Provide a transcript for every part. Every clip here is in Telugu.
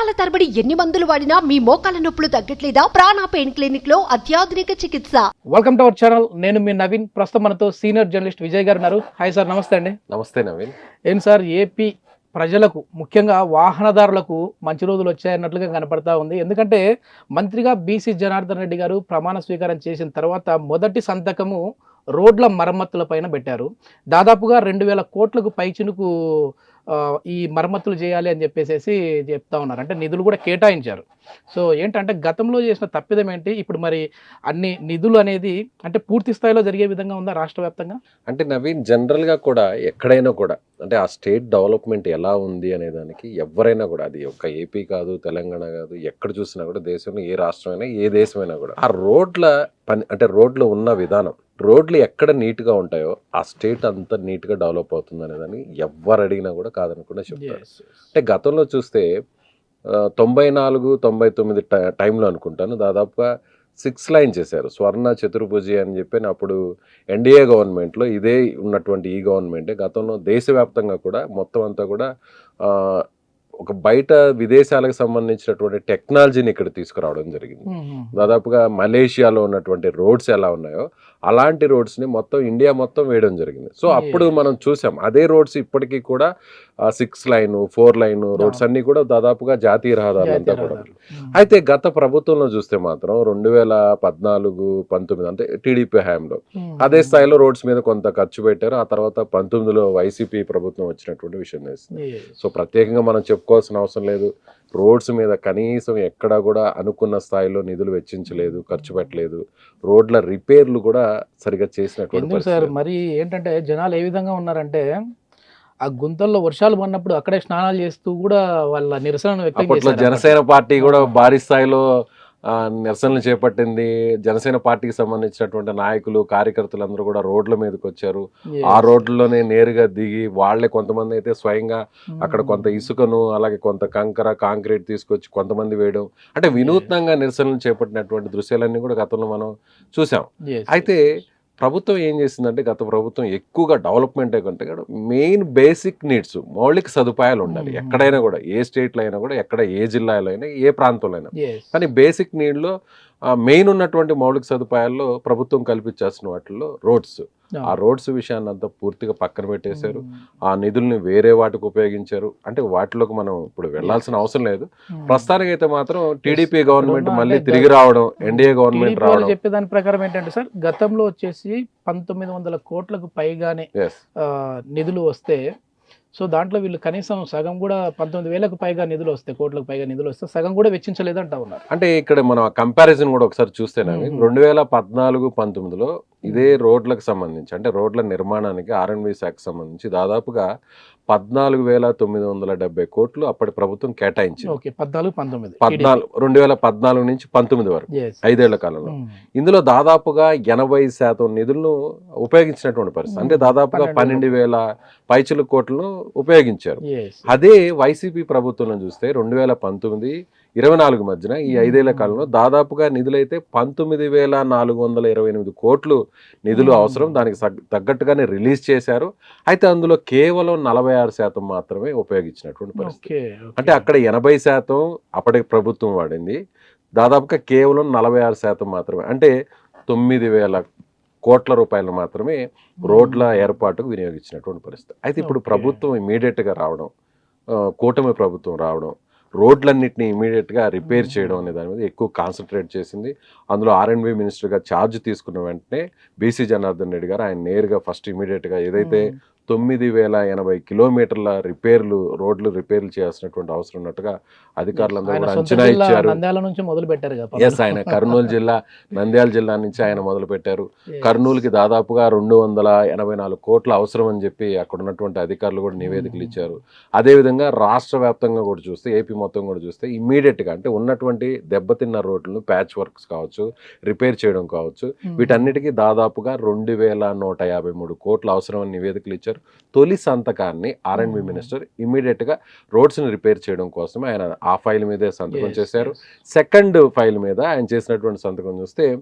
సంవత్సరాల తరబడి ఎన్ని మందులు వాడినా మీ మోకాల నొప్పులు తగ్గట్లేదా? ప్రాణ పెయిన్ క్లినిక్లో అత్యాధునిక చికిత్స. వెల్కమ్ టు అవర్ ఛానల్ నేను మీ నవీన్. ప్రస్తుతం మనతో సీనియర్ జర్నలిస్ట్ విజయ్ గారు ఉన్నారు. హాయ్ సార్ నమస్తే అండి. నమస్తే నవీన్. ఏం సార్? ఏపీ ప్రజలకు ముఖ్యంగా వాహనదారులకు మంచి రోజులు వచ్చాయన్నట్లుగా కనపడతా ఉంది. ఎందుకంటే మంత్రిగా బీసీ జనార్దన్ రెడ్డి గారు ప్రమాణ స్వీకారం చేసిన తర్వాత మొదటి సంతకము రోడ్ల మరమ్మతుల పైన పెట్టారు. దాదాపుగా రెండు వేల కోట్లకు పైచినుకు ఈ మరమ్మతులు చేయాలి అని చెప్పేసి చెప్తా ఉన్నారు. అంటే నిధులు కూడా కేటాయించారు. సో ఏంటంటే గతంలో చేసిన తప్పిదం ఏంటి ఇప్పుడు మరి అన్ని నిధులు అనేది అంటే పూర్తి స్థాయిలో జరిగే విధంగా ఉందా రాష్ట్ర వ్యాప్తంగా? అంటే నవీన్ జనరల్గా కూడా ఎక్కడైనా కూడా అంటే ఆ స్టేట్ డెవలప్మెంట్ ఎలా ఉంది అనే దానికి ఎవరైనా కూడా అది ఒక ఏపీ కాదు తెలంగాణ కాదు ఎక్కడ చూసినా కూడా దేశంలో ఏ రాష్ట్రమైనా ఏ దేశమైనా కూడా ఆ రోడ్ల పని అంటే రోడ్లు ఉన్న విధానం రోడ్లు ఎక్కడ నీట్గా ఉంటాయో ఆ స్టేట్ అంత నీట్గా డెవలప్ అవుతుంది అనేదాన్ని ఎవరు అడిగినా కూడా కాదనకుండా చెప్తారు. అంటే గతంలో చూస్తే తొంభై నాలుగు తొంభై తొమ్మిది టై- టైంలో అనుకుంటాను. దాదాపుగా సిక్స్ లైన్ చేశారు. స్వర్ణ చతుర్భుజి అని చెప్పి అప్పుడు ఎన్డీఏ గవర్నమెంట్లో ఇదే ఉన్నటువంటి ఈ గవర్నమెంటే. గతంలో దేశవ్యాప్తంగా కూడా మొత్తం అంతా కూడా ఒక బయట విదేశాలకు సంబంధించినటువంటి టెక్నాలజీని ఇక్కడ తీసుకురావడం జరిగింది. దాదాపుగా మలేషియాలో ఉన్నటువంటి రోడ్స్ ఎలా ఉన్నాయో అలాంటి రోడ్స్ని మొత్తం ఇండియా మొత్తం వేయడం జరిగింది. సో అప్పుడు. మనం చూసాం అదే రోడ్స్ ఇప్పటికీ కూడా six lane four lane roads అన్ని కూడా దాదాపుగా జాతీయ రహదారులు అంతా కూడా. అయితే గత ప్రభుత్వంలో చూస్తే మాత్రం రెండు వేల పద్నాలుగు పంతొమ్మిది అంటే టీడీపీ హయాంలో అదే స్థాయిలో రోడ్స్ మీద కొంత ఖర్చు పెట్టారు. ఆ తర్వాత పంతొమ్మిదిలో వైసీపీ ప్రభుత్వం వచ్చినటువంటి విషయం తెలిసింది సో ప్రత్యేకంగా మనం చెప్పుకోవాల్సిన అవసరం లేదు. రోడ్స్ మీద కనీసం ఎక్కడా కూడా అనుకున్న స్థాయిలో నిధులు వెచ్చించలేదు ఖర్చు పెట్టలేదు. రోడ్ల రిపేర్లు కూడా సరిగా చేసినటువంటి ఎందుకు సార్. మరి ఏంటంటే జనాలు ఏ విధంగా ఉన్నారంటే ఆ గుంతల్లో వర్షాలు పడినప్పుడు అక్కడే స్నానాలు చేస్తూ కూడా వాళ్ళ నిరసనను వ్యక్తం జనసేన పార్టీ కూడా భారీ స్థాయిలో నిరసనలు చేపట్టింది. జనసేన పార్టీకి సంబంధించినటువంటి నాయకులు కార్యకర్తలు అందరూ కూడా రోడ్ల మీదకి వచ్చారు. ఆ రోడ్లలోనే నేరుగా దిగి వాళ్ళే కొంతమంది అయితే స్వయంగా అక్కడ కొంత ఇసుకను అలాగే కొంత కంకర కాంక్రీట్ తీసుకొచ్చి కొంతమంది వేయడం. అంటే వినూత్నంగా నిరసనలు చేపట్టినటువంటి దృశ్యాలన్నీ కూడా గతంలో మనం చూసాం. అయితే ప్రభుత్వం ఏం చేసిందంటే గత ప్రభుత్వం ఎక్కువగా డెవలప్మెంట్ కంటే కూడా మెయిన్ బేసిక్ నీడ్స్ మౌలిక సదుపాయాలు ఉండాలి. ఎక్కడైనా కూడా ఏ స్టేట్లో అయినా కూడా ఎక్కడ ఏ జిల్లాలో అయినా ఏ ప్రాంతంలో అయినా. కానీ బేసిక్ నీడ్లో మెయిన్ ఉన్నటువంటి మౌలిక సదుపాయాల్లో ప్రభుత్వం కల్పించాల్సిన వాటిల్లో రోడ్స్ ఆ రోడ్స్ విషయాన్ని అంతా పూర్తిగా పక్కన పెట్టేశారు. ఆ నిధుల్ని వేరే వాటికి ఉపయోగించారు. అంటే వాటిలోకి మనం ఇప్పుడు వెళ్ళాల్సిన అవసరం లేదు. ప్రస్తుతానికి అయితే మాత్రం టీడీపీ గవర్నమెంట్ మళ్ళీ తిరిగి రావడం ఎన్డీఏ గవర్నమెంట్ రావడం. చెప్పే దాని ప్రకారం ఏంటంటే సార్ గతంలో వచ్చేసి పంతొమ్మిది వందల కోట్లకు పైగానే నిధులు వస్తే సో దాంట్లో వీళ్ళు కనీసం సగం కూడా పంతొమ్మిది వేలకు పైగా నిధులు వస్తాయి కోట్లకు పైగా నిధులు వస్తే సగం కూడా వెచ్చించలేదు అంటా ఉన్నారు. అంటే ఇక్కడ మనం కంపారిజన్ కూడా ఒకసారి చూస్తేనే. రెండు వేల పద్నాలుగు పంతొమ్మిదిలో ఇదే రోడ్లకు సంబంధించి అంటే రోడ్ల నిర్మాణానికి ఆర్ఎన్బి శాఖకు సంబంధించి దాదాపుగా పద్నాలుగు వేల తొమ్మిది వందల డెబ్బై కోట్లు అప్పటి ప్రభుత్వం కేటాయించింది. పద్నాలుగు పంతొమ్మిది పద్నాలుగు రెండు వేల పద్నాలుగు నుంచి పంతొమ్మిది వరకు. ఐదేళ్ళ కాలంలో. Mm. ఇందులో దాదాపుగా ఎనభై శాతం నిధులను ఉపయోగించినటువంటి పరిస్థితి. అంటే దాదాపుగా పన్నెండు వేల పైచుల కోట్లను ఉపయోగించారు. అదే వైసీపీ ప్రభుత్వంలో చూస్తే రెండు వేల పంతొమ్మిది ఇరవై నాలుగు మధ్యన ఈ ఐదేళ్ళ కాలంలో దాదాపుగా నిధులైతే పంతొమ్మిది వేల నాలుగు వందల ఇరవై ఎనిమిది కోట్లు నిధులు. అవసరం. దానికి తగ్గట్టుగానే రిలీజ్ చేశారు. అయితే అందులో కేవలం నలభై ఆరు శాతం మాత్రమే ఉపయోగించినటువంటి పరిస్థితి. అంటే అక్కడ ఎనభై శాతం అప్పటి ప్రభుత్వం వాడింది. దాదాపుగా కేవలం నలభై ఆరు శాతం మాత్రమే. అంటే తొమ్మిది వేల కోట్ల రూపాయలు మాత్రమే రోడ్ల ఏర్పాటుకు వినియోగించినటువంటి పరిస్థితి. అయితే ఇప్పుడు. ప్రభుత్వం ఇమీడియట్గా రావడం కూటమి ప్రభుత్వం రావడం రోడ్లన్నింటినీ ఇమీడియట్గా రిపేర్ చేయడం అనే దాని మీద ఎక్కువ కాన్సన్ట్రేట్ చేసింది అందులో ఆర్ఎండ్బి మినిస్టర్గా ఛార్జ్ తీసుకున్న వెంటనే బీసీ జనార్దన్ రెడ్డి గారు ఆయన నేరుగా ఫస్ట్ ఇమీడియట్గా ఏదైతే. తొమ్మిది వేల ఎనభై కిలోమీటర్ల రిపేర్లు రోడ్లు రిపేర్లు చేయాల్సినటువంటి అవసరం ఉన్నట్టుగా అధికారులందరూ కూడా అంచనా ఇచ్చారు. నంద్యాల నుంచి మొదలు పెట్టారు ఎస్ ఆయన కర్నూలు జిల్లా నంద్యాల జిల్లా నుంచి ఆయన మొదలు పెట్టారు. కర్నూలుకి దాదాపుగా రెండు వందల ఎనభై నాలుగు కోట్ల అవసరం అని చెప్పి అక్కడ ఉన్నటువంటి అధికారులు కూడా నివేదికలు ఇచ్చారు. అదేవిధంగా రాష్ట్ర వ్యాప్తంగా కూడా చూస్తే ఏపీ మొత్తం కూడా చూస్తే ఇమ్మీడియట్గా అంటే ఉన్నటువంటి దెబ్బతిన్న రోడ్లను ప్యాచ్ వర్క్స్ కావచ్చు రిపేర్ చేయడం కావచ్చు Mm. వీటన్నిటికీ దాదాపుగా రెండు వేల నూట యాభై మూడు కోట్ల అవసరం అని నివేదికలు ఇచ్చారు. తొలి సంతకాన్ని ఆర్ఎండ్బి Hmm. మినిస్టర్ ఇమ్మీడియట్గా రోడ్స్ని రిపేర్ చేయడం కోసం ఆయన ఆ ఫైల్ మీదే సంతకం చేశారు. సెకండ్ ఫైల్ మీద ఆయన చేసినటువంటి సంతకం చూస్తే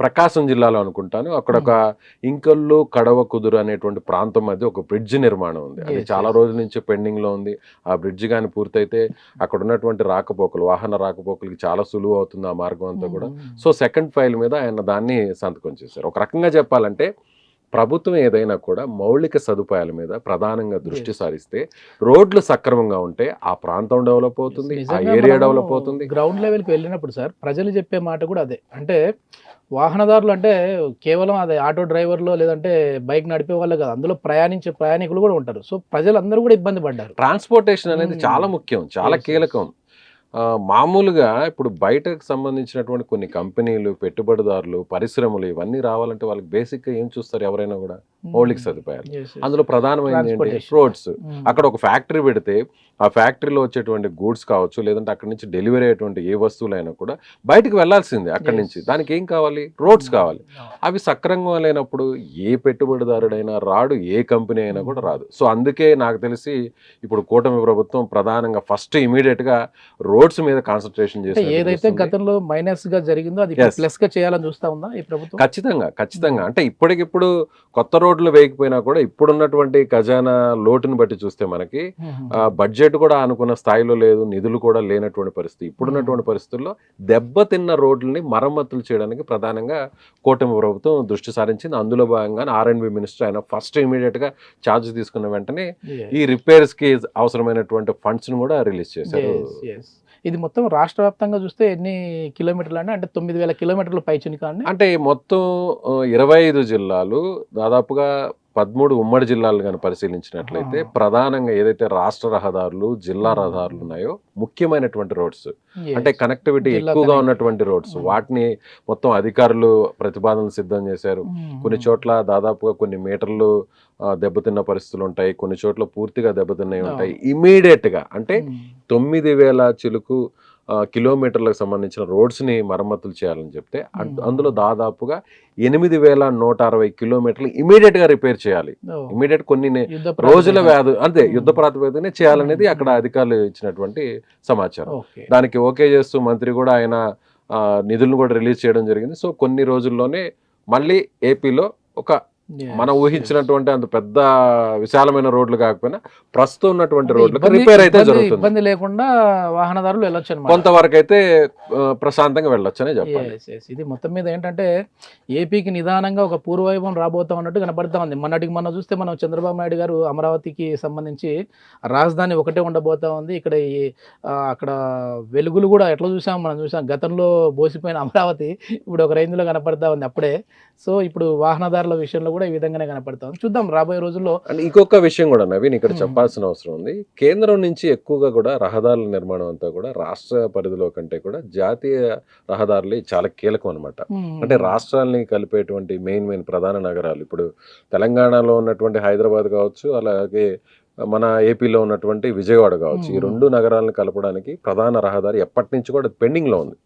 ప్రకాశం జిల్లాలో అనుకుంటాను. అక్కడ ఒక ఇంకల్లు కడవ కుదురు అనేటువంటి ప్రాంతం మధ్య ఒక బ్రిడ్జ్ నిర్మాణం ఉంది. అది చాలా. రోజుల నుంచి పెండింగ్లో ఉంది. ఆ బ్రిడ్జ్ కానీ పూర్తయితే అక్కడ ఉన్నటువంటి రాకపోకలు వాహన రాకపోకలకి చాలా సులువు అవుతుంది ఆ మార్గం అంతా కూడా. సో సెకండ్ ఫైల్ మీద ఆయన దాన్ని సంతకం చేశారు. ఒక రకంగా చెప్పాలంటే ప్రభుత్వం ఏదైనా కూడా మౌలిక సదుపాయాల మీద ప్రధానంగా దృష్టి. సారిస్తే రోడ్లు సక్రమంగా ఉంటే ఆ ప్రాంతం డెవలప్ అవుతుంది ఆ ఏరియా డెవలప్ అవుతుంది గ్రౌండ్ లెవెల్కి వెళ్ళినప్పుడు సార్ ప్రజలు చెప్పే మాట కూడా అదే అంటే వాహనదారులు అంటే కేవలం అదే ఆటో డ్రైవర్లు లేదంటే బైక్ నడిపే వాళ్ళు కాదు అందులో ప్రయాణించే ప్రయాణికులు కూడా ఉంటారు సో ప్రజలందరూ కూడా ఇబ్బంది పడ్డారు ట్రాన్స్పోర్టేషన్ అనేది Hmm. చాలా ముఖ్యం చాలా. కీలకం మామూలుగా ఇప్పుడు బయటకు సంబంధించినటువంటి కొన్ని కంపెనీలు పెట్టుబడిదారులు పరిశ్రమలు ఇవన్నీ రావాలంటే వాళ్ళకి బేసిక్గా ఏం చూస్తారు ఎవరైనా కూడా? మౌలిక సదుపాయాలు. Yes, yes. అందులో ప్రధానమైనది ఏంటి. Roads Hmm. అక్కడ ఒక ఫ్యాక్టరీ పెడితే ఆ ఫ్యాక్టరీలో వచ్చేటువంటి గూడ్స్ కావచ్చు లేదంటే అక్కడి నుంచి డెలివరీ అయ్యేటువంటి ఏ వస్తువులైనా కూడా బయటకు వెళ్ళాల్సిందే అక్కడి. నుంచి. దానికి ఏం కావాలి? రోడ్స్ కావాలి. అవి సక్రమంగా లేనప్పుడు ఏ పెట్టుబడిదారుడైనా రాడు ఏ కంపెనీ అయినా కూడా రాదు. సో అందుకే నాకు తెలిసి ఇప్పుడు కూటమి ప్రభుత్వం ప్రధానంగా ఫస్ట్ ఇమీడియట్గా రోడ్స్ మీద కాన్సన్ట్రేషన్ అంటే ఏదైతే చేసి గతంలో మైనస్గా జరిగిందో అది. ప్లస్గా చేయాలని చూస్తా ఉందా ఈ ప్రభుత్వం? ఖచ్చితంగా ఖచ్చితంగా. అంటే ఇప్పటికిప్పుడు కొత్త రోడ్లు వేయకపోయినా కూడా ఇప్పుడున్నటువంటి ఖజానా లోటుని బట్టి చూస్తే మనకి బడ్జెట్ కూడా అనుకున్న స్థాయిలో లేదు నిధులు కూడా లేనటువంటి పరిస్థితి. ఇప్పుడున్నటువంటి పరిస్థితుల్లో దెబ్బతిన్న రోడ్లని మరమ్మతులు చేయడానికి ప్రధానంగా కూటమి ప్రభుత్వం దృష్టి సారించింది. అందులో భాగంగా ఆర్ఎండ్బి మినిస్టర్ ఆయన ఫస్ట్ ఇమీడియట్గా ఛార్జ్ తీసుకున్న వెంటనే. ఈ రిపేర్స్కి అవసరమైనటువంటి ఫండ్స్ను కూడా రిలీజ్ చేశారు. ఇది మొత్తం రాష్ట్ర వ్యాప్తంగా చూస్తే ఎన్ని కిలోమీటర్లు అంటే అంటే తొమ్మిది వేల కిలోమీటర్లు పైచుని కానీ అంటే మొత్తం ఇరవై ఐదు జిల్లాలు దాదాపుగా పదమూడు ఉమ్మడి జిల్లాలు కానీ పరిశీలించినట్లయితే. ప్రధానంగా ఏదైతే రాష్ట్ర రహదారులు జిల్లా. రహదారులు ఉన్నాయో ముఖ్యమైనటువంటి రోడ్స్ అంటే కనెక్టివిటీ ఎక్కువగా. ఉన్నటువంటి రోడ్స్. వాటిని మొత్తం అధికారులు ప్రతిపాదనలు సిద్ధం చేశారు కొన్ని చోట్ల దాదాపుగా కొన్ని మీటర్లు దెబ్బతిన్న పరిస్థితులు ఉంటాయి కొన్ని చోట్ల పూర్తిగా దెబ్బతిన్నవి ఉంటాయి. ఇమీడియట్గా అంటే తొమ్మిది వేల చిలుకు కిలోమీటర్లకు సంబంధించిన రోడ్స్ని మరమ్మతులు చేయాలని చెప్తే. అందులో దాదాపుగా ఎనిమిది వేల నూట అరవై కిలోమీటర్లు ఇమీడియట్గా రిపేర్ చేయాలి. ఇమీడియట్ కొన్ని రోజుల. వ్యాధి అంతే. యుద్ధ ప్రాతిపదికనే చేయాలనేది. అక్కడ అధికారులు ఇచ్చినటువంటి సమాచారం. దానికి ఓకే చేస్తూ మంత్రి కూడా ఆయన నిధులను కూడా రిలీజ్ చేయడం జరిగింది. సో కొన్ని రోజుల్లోనే మళ్ళీ ఏపీలో ఒక మనం. ఊహించినటువంటి అంత పెద్ద విశాలమైన రోడ్లు కాకపోయినా ప్రస్తుతం ఉన్నటువంటి రోడ్లకు ఇబ్బంది- రిపేర్ అయితే జరుగుతుంది. ఇబ్బంది లేకుండా వాహనదారులు వెళ్ళొచ్చు కొంతవరకు అయితే ప్రశాంతంగా వెళ్ళొచ్చనే చెప్పాలి. Yes, yes. ఇది మొత్తం మీద ఏంటంటే ఏపీకి నిదానంగా ఒక పూర్వవైభవం రాబోతాం అన్నట్టు కనబడతా ఉంది. మొన్నటికి మనం చూస్తే మనం చంద్రబాబు నాయుడు గారు అమరావతికి సంబంధించి రాజధాని ఒకటే ఉండబోతా ఉంది. ఇక్కడ ఈ అక్కడ వెలుగులు కూడా ఎట్లా చూసాం మనం చూసాం. గతంలో బోసిపోయిన అమరావతి ఇప్పుడు ఒక రేంజ్లో కనపడతా ఉంది. అప్పుడే సో ఇప్పుడు వాహనదారుల విషయంలో కూడా ఈ విధంగానే కనపడతా. చూద్దాం రాబోయే రోజుల్లో అండ్ ఇంకొక విషయం కూడా నవీన్ ఇక్కడ. చెప్పాల్సిన అవసరం ఉంది. కేంద్రం నుంచి ఎక్కువగా కూడా రహదారుల నిర్మాణం అంతా కూడా రాష్ట్ర పరిధిలో కంటే కూడా జాతీయ రహదారులు చాలా కీలకం అనమాట అంటే రాష్ట్రాలని కలిపేటువంటి మెయిన్ మెయిన్ ప్రధాన నగరాలు ఇప్పుడు తెలంగాణలో ఉన్నటువంటి హైదరాబాద్ కావచ్చు అలాగే మన ఏపీలో ఉన్నటువంటి విజయవాడ కావచ్చు ఈ. రెండు నగరాలను కలపడానికి ప్రధాన రహదారి ఎప్పటి నుంచి కూడా పెండింగ్లో ఉంది.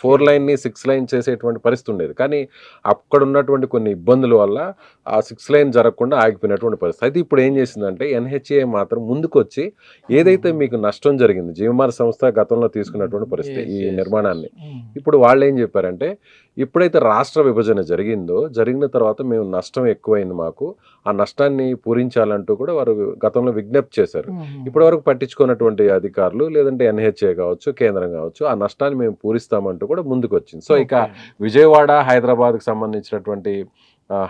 ఫోర్ లైన్ని సిక్స్ లైన్ చేసేటువంటి పరిస్థితి ఉండేది కానీ అక్కడ ఉన్నటువంటి కొన్ని ఇబ్బందుల వల్ల ఆ సిక్స్ లైన్ జరగకుండా ఆగిపోయినటువంటి పరిస్థితి అయితే ఇప్పుడు ఏం చేసిందంటే ఎన్హెచ్ఏ మాత్రం ముందుకు వచ్చి ఏదైతే మీకు నష్టం జరిగింది జీవమార సంస్థ గతంలో తీసుకున్నటువంటి పరిస్థితి ఈ. నిర్మాణాన్ని. ఇప్పుడు వాళ్ళు ఏం చెప్పారంటే ఎప్పుడైతే రాష్ట్ర విభజన జరిగిందో జరిగిన తర్వాత మేము నష్టం ఎక్కువైంది మాకు ఆ నష్టాన్ని పూరించాలంటూ కూడా వారు గతంలో విజ్ఞప్తి చేశారు. ఇప్పటి వరకు పట్టించుకున్నటువంటి అధికారులు లేదంటే ఎన్హెచ్ఏ కావచ్చు కేంద్రం కావచ్చు ఆ నష్టాన్ని మేము పూరిస్తామంటూ కూడా ముందుకు వచ్చింది సో ఇక. విజయవాడ హైదరాబాద్కి సంబంధించినటువంటి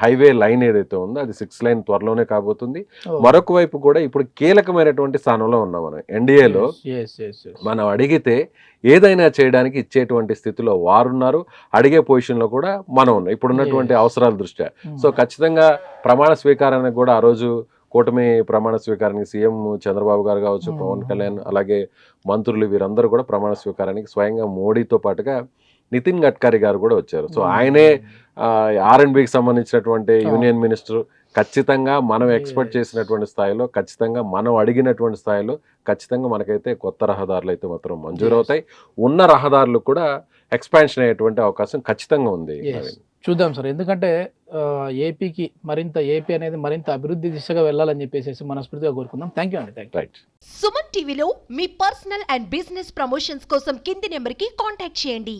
హైవే లైన్ ఏదైతే ఉందో అది సిక్స్ లైన్ త్వరలోనే కాబోతుంది. మరొక వైపు కూడా ఇప్పుడు కీలకమైనటువంటి స్థానంలో ఉన్నాం మనం ఎన్డీఏలో. మనం అడిగితే ఏదైనా చేయడానికి ఇచ్చేటువంటి స్థితిలో వారున్నారు అడిగే పొజిషన్లో కూడా మనం ఉన్నాం ఇప్పుడున్నటువంటి. అవసరాల దృష్ట్యా Hmm. సో ఖచ్చితంగా ప్రమాణ స్వీకారానికి కూడా ఆ రోజు కూటమి ప్రమాణ స్వీకారానికి సీఎం చంద్రబాబు గారు కావచ్చు Hmm. పవన్ కళ్యాణ్ అలాగే మంత్రులు వీరందరూ కూడా ప్రమాణ స్వీకారానికి స్వయంగా మోడీతో పాటుగా నితిన్ గడ్కరీ గారు కూడా వచ్చారు సో. ఆయనే ఆర్ అండ్ బికి సంబంధించినటువంటి. యూనియన్ మినిస్టర్ ఖచ్చితంగా మనం ఎక్స్పెక్ట్. చేసినటువంటి స్థాయిలో ఖచ్చితంగా మనం అడిగినటువంటి స్థాయిలో ఖచ్చితంగా మనకైతే కొత్త రహదారులు అయితే మాత్రం మంజూరు Yes. అవుతాయి ఉన్న రహదారులు కూడా ఎక్స్పాన్షన్ అయ్యేటువంటి అవకాశం ఖచ్చితంగా ఉంది. చూద్దాం సార్ ఎందుకంటే ఏపీకి మరింత ఏపీ అనేది మరింత అభివృద్ధి దిశగా వెళ్ళాలని చెప్పేసి మనస్ఫూర్తిగా కోరుకుందాం థ్యాంక్ యూ అండి థ్యాంక్ యూ రైట్ సుమన్ టీవీలో మీ పర్సనల్ అండ్ బిజినెస్ ప్రమోషన్స్ కోసం కింది నెంబర్కి కాంటాక్ట్ చేయండి